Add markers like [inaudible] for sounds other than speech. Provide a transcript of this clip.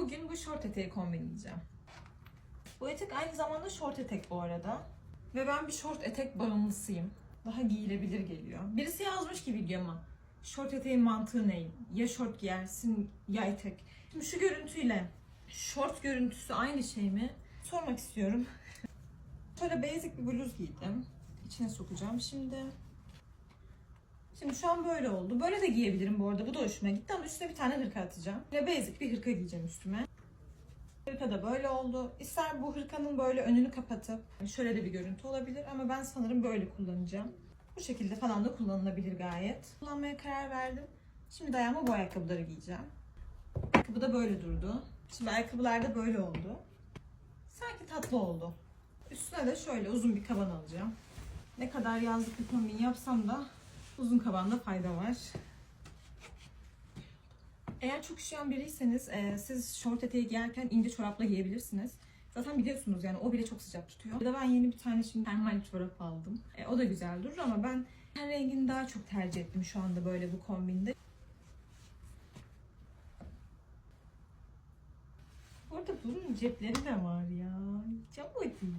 Bugün bu şort eteği kombinleyeceğim. Bu etek aynı zamanda şort etek bu arada. Ve ben bir şort etek bağımlısıyım. Daha giyilebilir geliyor. Birisi yazmış ki videoma. Şort eteğin mantığı ne? Ya şort giyersin ya etek. Şimdi şu görüntüyle şort görüntüsü aynı şey mi? Sormak istiyorum. [laughs] Şöyle basic bir bluz giydim. İçine sokacağım şimdi. Şimdi şu an böyle oldu. Böyle de giyebilirim bu arada. Bu da hoşuma gitti ama üstüne bir tane hırka atacağım. Ve basic bir hırka giyeceğim üstüme. Hırka da böyle oldu. İster bu hırkanın böyle önünü kapatıp şöyle de bir görüntü olabilir ama ben sanırım böyle kullanacağım. Bu şekilde falan da kullanılabilir gayet. Kullanmaya karar verdim. Şimdi de ayağıma bu ayakkabıları giyeceğim. Ayakkabı da böyle durdu. Şimdi ayakkabılar da böyle oldu. Sanki tatlı oldu. Üstüne de şöyle uzun bir kaban alacağım. Ne kadar yazlık bir kombin yapsam da uzun kabanda fayda var. Eğer çok üşüyen biriyseniz e, siz şort eteği giyerken ince çorapla giyebilirsiniz. Zaten biliyorsunuz yani o bile çok sıcak tutuyor. Bir de ben yeni bir tane şimdi termal çorap aldım. E, o da güzel durur ama ben ten rengini daha çok tercih ettim şu anda böyle bu kombinde. Orada bunun cepleri de var ya. Çok iyi.